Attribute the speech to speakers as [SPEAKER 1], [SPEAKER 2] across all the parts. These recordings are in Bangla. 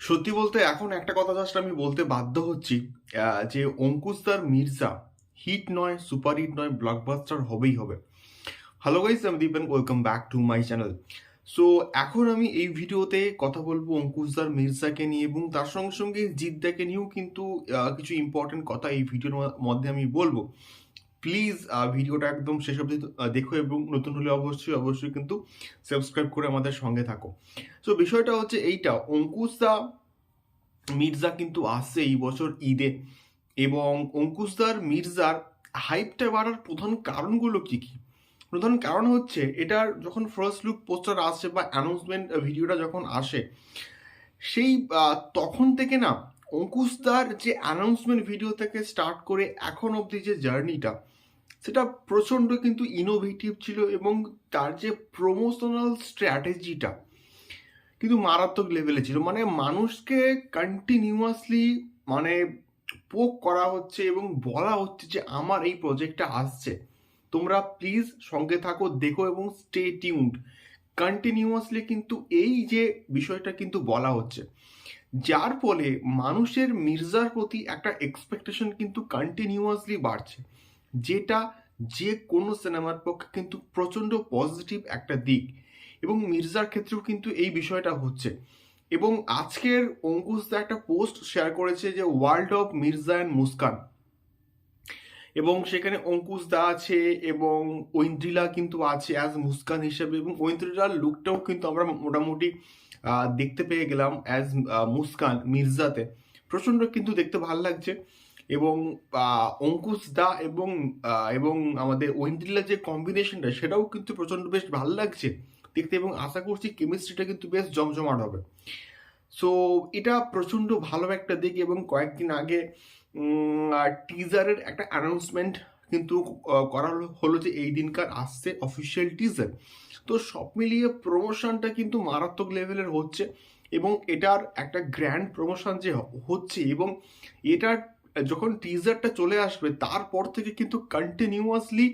[SPEAKER 1] সত্যি বলতে এখন একটা কথা জাস্ট আমি বলতে বাধ্য হচ্ছি যে অঙ্কুশদার মির্জা হিট নয় সুপার হিট নয় ব্লকবাস্টার হবেই হবে। হ্যালো গাইস আমি Dipen welcome back to my channel so এখন আমি এই ভিডিওতে কথা বলব অঙ্কুশদার মির্জাকে নিয়ে এবং তার সঙ্গে সঙ্গে জিদ্দাকে নিয়েও কিন্তু কিছু ইম্পর্টেন্ট কথা এই ভিডিওর মধ্যে আমি বলব। প্লিজ ভিডিওটা একদম শেষ অবধি দেখো এবং নতুন হলে অবশ্যই অবশ্যই কিন্তু সাবস্ক্রাইব করে আমাদের সঙ্গে থাকো। সো বিষয়টা হচ্ছে এইটা, অঙ্কুশদা মির্জা কিন্তু আসছে এই বছর ঈদে এবং অঙ্কুশদার মির্জার হাইপটা বাড়ার প্রধান কারণগুলো কি কি? প্রধান কারণ হচ্ছে, এটার যখন ফার্স্ট লুক পোস্টার আসে বা অ্যানাউন্সমেন্ট ভিডিওটা যখন আসে, সেই তখন থেকে না, অঙ্কুশদার যে অ্যানাউন্সমেন্ট ভিডিও থেকে স্টার্ট করে এখন অবধি যে জার্নিটা সেটা প্রচণ্ড কিন্তু ইনোভেটিভ ছিল এবং তার যে প্রমোশনাল স্ট্র্যাটেজিটা কিন্তু মারাত্মক লেভেলে ছিল। মানে মানুষকে কন্টিনিউয়াসলি মানে পোক করা হচ্ছে এবং বলা হচ্ছে যে আমার এই প্রজেক্টটা আসছে। তোমরা প্লিজ সঙ্গে থাকো, দেখো এবং স্টে টিউন্ড কন্টিনিউয়াসলি কিন্তু এই যে বিষয়টা কিন্তু বলা হচ্ছে, যার ফলে মানুষের মির্জার প্রতি একটা এক্সপেকটেশন কিন্তু কন্টিনিউয়াসলি বাড়ছে। যেটা যে কোনো সিনেমার পক্ষে কিন্তু প্রচণ্ড পজিটিভ একটা দিক। এবং মির্জার ক্ষেত্রেও কিন্তু এই বিষয়টা হচ্ছে। এবং আজকের অঙ্কুশ দা একটা পোস্ট শেয়ার করেছে যে world of Mirza and Muskan এবং সেখানে অঙ্কুশ দা আছে এবং ঐন্দ্রিলা কিন্তু আছে অ্যাজ মুস্কান হিসেবে। এবং ঐন্দ্রিলার লুকটাও কিন্তু আমরা মোটামুটি দেখতে পেয়ে গেলাম অ্যাজ মুস্কান মির্জাতে। প্রচণ্ড কিন্তু দেখতে ভালো লাগছে। এবং অঙ্কুশ দা এবং এবং আমাদের ঐন্দ্রিলার যে কম্বিনেশনটা সেটাও কিন্তু প্রচণ্ড বেশ ভালো লাগছে দেখতে এবং আশা করছি কেমিস্ট্রিটা কিন্তু বেশ জমজমাট হবে। সো এটা প্রচণ্ড ভালো একটা দিক এবং কয়েকদিন আগে টিজারের একটা অ্যানাউন্সমেন্ট কিন্তু করা হলো যে এই দিনকার আসছে অফিসিয়াল টিজার তো সব মিলিয়ে প্রমোশনটা কিন্তু মারাত্মক লেভেলের হচ্ছে এবং এটার একটা গ্র্যান্ড প্রমোশন যে হচ্ছে এবং এটার যখন টিজারটা চলে আসবে, তারপর থেকে কিন্তু কন্টিনিউয়াসলি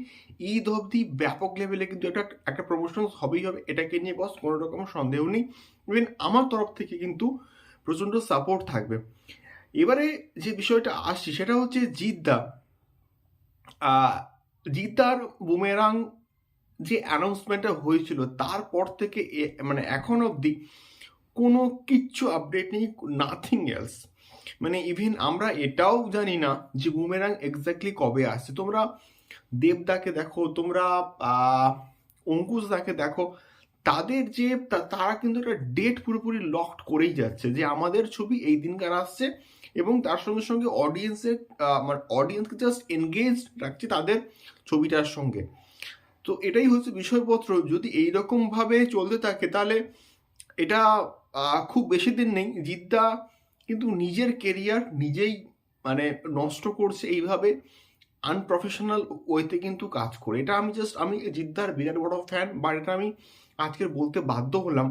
[SPEAKER 1] ঈদ অবধি ব্যাপক লেভেলে কিন্তু একটা একটা প্রমোশন হবেই হবে। এটাকে নিয়ে বস কোনো রকম সন্দেহ নেই। ইভেন আমার তরফ থেকে কিন্তু প্রচণ্ড সাপোর্ট থাকবে। এবারে যে বিষয়টা আসছি, সেটা হচ্ছে জিদ্দা। জিদ্দার বুমেরাং যে অ্যানাউন্সমেন্টটা হয়েছিল, তারপর থেকে মানে এখন অবধি কোনো কিচ্ছু আপডেট নেই নাথিং এলস মানে ইভেন আমরা এটাও জানি না যে বুমেরাং এক্স্যাক্টলি কবে আসছে। তোমরা দেবদাকে দেখো তোমরা আহ, অঙ্কুশদাকে দেখো তাদের যে তারা কিন্তু একটা ডেট পুরোপুরি লকড করেই যাচ্ছে যে আমাদের ছবি এই দিনকার আসছে এবং তার সঙ্গে সঙ্গে অডিয়েন্সের মানে অডিয়েন্সকে জাস্ট এনগেজ রাখছে তাদের ছবিটার সঙ্গে। তো এটাই হচ্ছে বিষয়পত্র। যদি এইরকম ভাবে চলতে থাকে তাহলে এটা খুব বেশি দিন নেই। জিদ্দা কিন্তু নিজের কেরিয়ার নিজেই মানে নষ্ট করছে এইভাবে আনপ্রফেশনাল ওয়েতে কিন্তু কাজ করে। এটা আমি জাস্ট আমি জিদ্দার বিরাট বড় ফ্যান বা এটা আমি আজকের বলতে বাধ্য হলাম।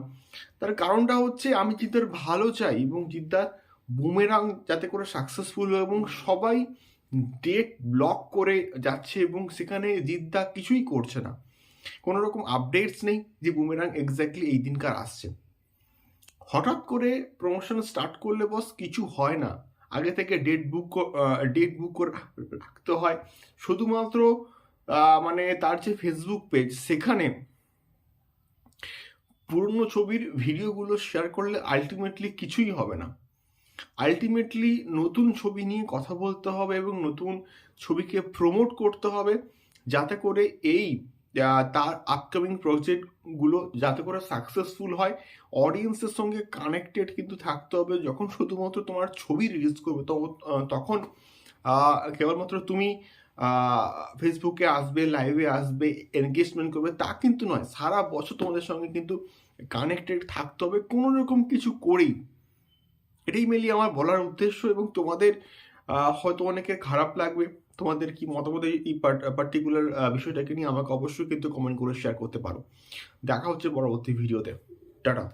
[SPEAKER 1] তার কারণটা হচ্ছে আমি জিদ্দার ভালো চাই এবং জিদ্দার বুমেরাং যাতে করে সাকসেসফুল হয় এবং সবাই ডেট ব্লক করে যাচ্ছে এবং সেখানে জিদ্দা কিছুই করছে না। কোনো রকম আপডেটস নেই যে বুমেরাং এক্স্যাক্টলি এই দিনকার আসছে। হঠাৎ করে প্রমোশন স্টার্ট করলে বস কিছু হয় না। আগে থেকে ডেট বুক ডেট বুক করে রাখতে হয়। শুধুমাত্র মানে তার যে ফেসবুক পেজ সেখানে পুরনো ছবির ভিডিওগুলো শেয়ার করলে আলটিমেটলি কিছুই হবে না। আলটিমেটলি নতুন ছবি নিয়ে কথা বলতে হবে এবং নতুন ছবিকে প্রমোট করতে হবে। যাতে করে এই তার আপকামিং প্রজেক্টগুলো যাতে করে সাকসেসফুল হয় অডিয়েন্সের সঙ্গে কানেক্টেড কিন্তু থাকতে হবে। যখন শুধুমাত্র তোমার ছবি রিলিজ করবে তখন কেবলমাত্র তুমি ফেসবুকে আসবে লাইভে আসবে এনগেজমেন্ট করবে, তা কিন্তু নয়। সারা বছর তোমাদের সঙ্গে কিন্তু কানেক্টেড থাকতে হবে। কোনো রকম কিছু করেই। এটাই মেনলি আমার বলার উদ্দেশ্য এবং তোমাদের হয়তো অনেকের খারাপ লাগবে। তোমাদের কি মতামত এই- পার্টিকুলার বিষয়টাকে নিয়ে আমাকে অবশ্যই কিন্তু কমেন্ট করে শেয়ার করতে পারো। দেখা হচ্ছে পরবর্তী ভিডিওতে টাটা।